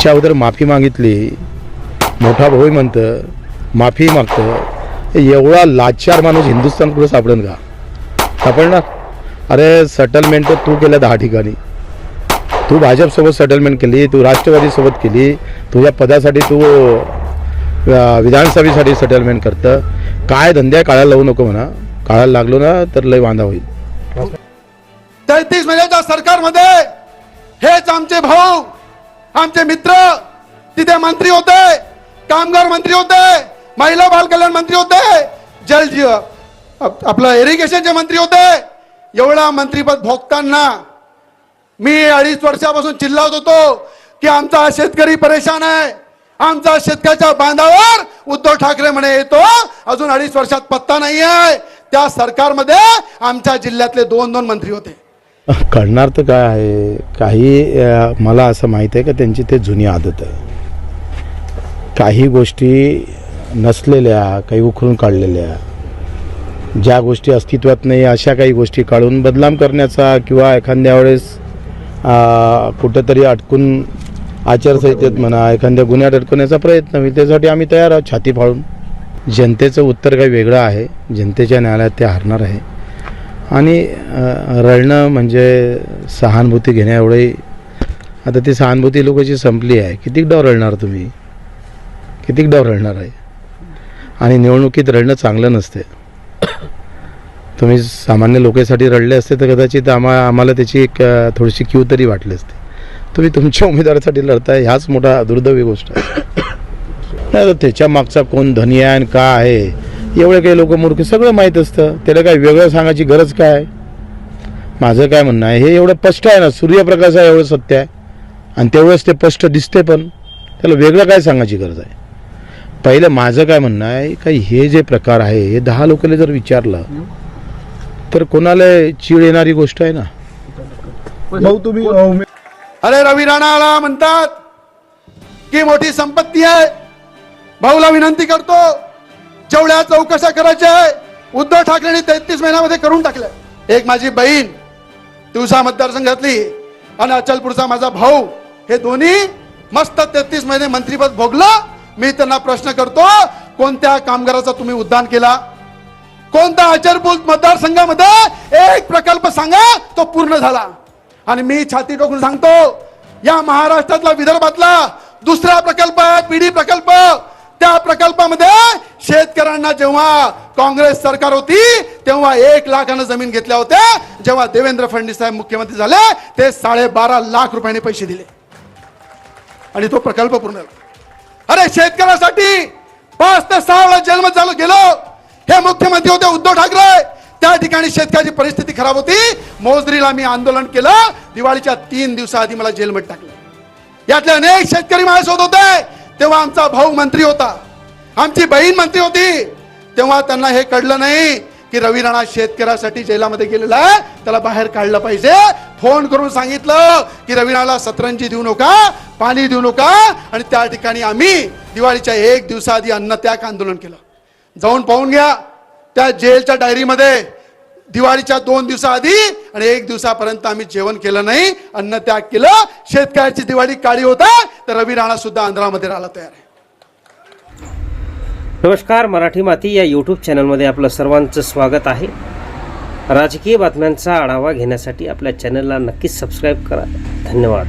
च्या अगोदर माफी मागितली. मोठा भाऊ म्हणतं माफी मागतं एवढा लाचार माणूस हिंदुस्थान कुठं सापडेल का? सापडणार? अरे सेटलमेंट तर तू केलं दहा ठिकाणी. तू भाजपसोबत सेटलमेंट केली तू राष्ट्रवादीसोबत केली तुझ्या पदासाठी तू विधानसभेसाठी सेटलमेंट करतं. काय धंद्या काळाला लावू नको म्हणा. काळाला लागलो ना तर लय वांदा होईल. तेहतीस महिन्याच्या सरकारमध्ये हेच आमचे भाऊ आमचे मित्र तिथे मंत्री होते कामगार मंत्री होते महिला बाल कल्याण मंत्री होते जल जीव आपलं इरिगेशनचे मंत्री होते. एवढा मंत्रीपद भोगताना मी अडीच वर्षापासून चिल्लावत होतो की आमचा शेतकरी परेशान आहे. आमचा शेतकऱ्याच्या बांधावर उद्धव ठाकरे म्हणे येतो. अजून अडीच वर्षात पत्ता नाही आहे त्या सरकारमध्ये आमच्या जिल्ह्यातले दोन दोन मंत्री होते. कळणार तर काय आहे? काही मला असं माहीत आहे का त्यांची ते जुनी आदत आहे. काही गोष्टी नसलेल्या काही उखरून काढलेल्या ज्या गोष्टी अस्तित्वात नाही अशा काही गोष्टी काढून बदनाम करण्याचा किंवा एखाद्या वेळेस कुठंतरी अटकून आचारसंहितेत म्हणा एखाद्या गुन्ह्यात अडकवण्याचा प्रयत्न होईल त्यासाठी आम्ही तयार आहोत छाती फाळून जनतेचं उत्तर काही वेगळं आहे. जनतेच्या न्यायालयात ते हारणार आहे. आणि रडणं म्हणजे सहानुभूती घेण्याएवढे आता ती सहानुभूती लोकांची संपली आहे. कितीक डाव रडणार तुम्ही? कितीक डाव रडणार आहे? आणि निवडणुकीत रडणं चांगलं नसते. तुम्ही सामान्य लोकांसाठी रडले असते तर कदाचित आम्हा आम्हाला त्याची एक थोडीशी क्यू तरी वाटली असते. तुम्ही तुमच्या उमेदवारासाठी लढताय ह्याच मोठा दुर्दैवी गोष्ट आहे. नाही तर त्याच्या मागचा कोण धनी आहे आणि का आहे एवढे काही लोक मूर्ख सगळं माहीत असतं. त्याला काय वेगळं सांगायची गरज काय? आहे? माझं काय म्हणणं आहे हे एवढं स्पष्ट आहे ना सूर्यप्रकाश आहे एवढं सत्य आहे. आणि तेवढंच ते स्पष्ट दिसते पण त्याला वेगळं काय सांगायची गरज आहे? पहिलं माझं काय म्हणणं आहे का हे जे प्रकार आहे हे दहा लोकांना जर विचारलं तर कोणाला चीड येणारी गोष्ट आहे ना? भाऊ तुम्ही अरे रवी राणाला म्हणतात की मोठी संपत्ती आहे. भाऊला विनंती करतो जेवढ्या चौकशा करायच्या आहे उद्धव ठाकरेंनी तेहतीस महिन्यामध्ये करून टाकल्या. एक माझी बहीण दिवसा मतदारसंघातली आणि अचलपूरचा माझा भाऊ हे दोन्ही मस्त तेहतीस महिने मंत्रीपद भोगलं. मी त्यांना प्रश्न करतो कोणत्या कामगाराचा तुम्ही उद्धान केला? कोणता अचलपूर मतदारसंघामध्ये एक प्रकल्प सांगा तो पूर्ण झाला. आणि मी छाती टोकून सांगतो या महाराष्ट्रातला विदर्भातला दुसरा प्रकल्प आहे पिढी प्रकल्प. त्या प्रकल्पामध्ये शेतकऱ्यांना जेव्हा काँग्रेस सरकार होती तेव्हा एक लाखानं जमीन घेतल्या होत्या. जेव्हा देवेंद्र फडणवीस साहेब मुख्यमंत्री झाले ते साडेबारा लाख रुपयाने पैसे दिले. आणि तो प्रकल्प पूर्ण अरे शेतकऱ्यासाठी पाच ते सहा वेळा जन्म झालं गेलो. हे मुख्यमंत्री होते उद्धव ठाकरे. त्या ठिकाणी शेतकऱ्याची परिस्थिती खराब होती. मोजरीला मी आंदोलन केलं. दिवाळीच्या तीन दिवसाआधी मला जेलमध्ये टाकलं. यातले अनेक शेतकरी माझ्यासोबत होते. तेव्हा आमचा भाऊ मंत्री होता. आमची बहीण म्हणते होती तेव्हा त्यांना हे कळलं नाही की रवी राणा शेतकऱ्यासाठी जेलामध्ये गेलेला आहे त्याला बाहेर काढलं पाहिजे. फोन करून सांगितलं की रवी राणाला सतरंजी देऊ नका पाणी देऊ नका आणि त्या ठिकाणी आम्ही दिवाळीच्या एक दिवसाआधी अन्नत्याग आंदोलन केलं. जाऊन पाहून घ्या त्या जेलच्या डायरीमध्ये दिवाळीच्या दोन दिवसाआधी आणि एक दिवसापर्यंत आम्ही जेवण केलं नाही अन्न त्याग केलं. शेतकऱ्याची दिवाळी काळी होता तर रवी राणा सुद्धा आंध्रामध्ये राहायला तयार आहे. नमस्कार मराठी माती या यूट्यूब चॅनलमध्ये आपलं सर्वांचं स्वागत आहे. राजकीय बातम्यांचा आढावा घेण्यासाठी आपल्या चॅनलला नक्कीच सबस्क्राईब करा. धन्यवाद.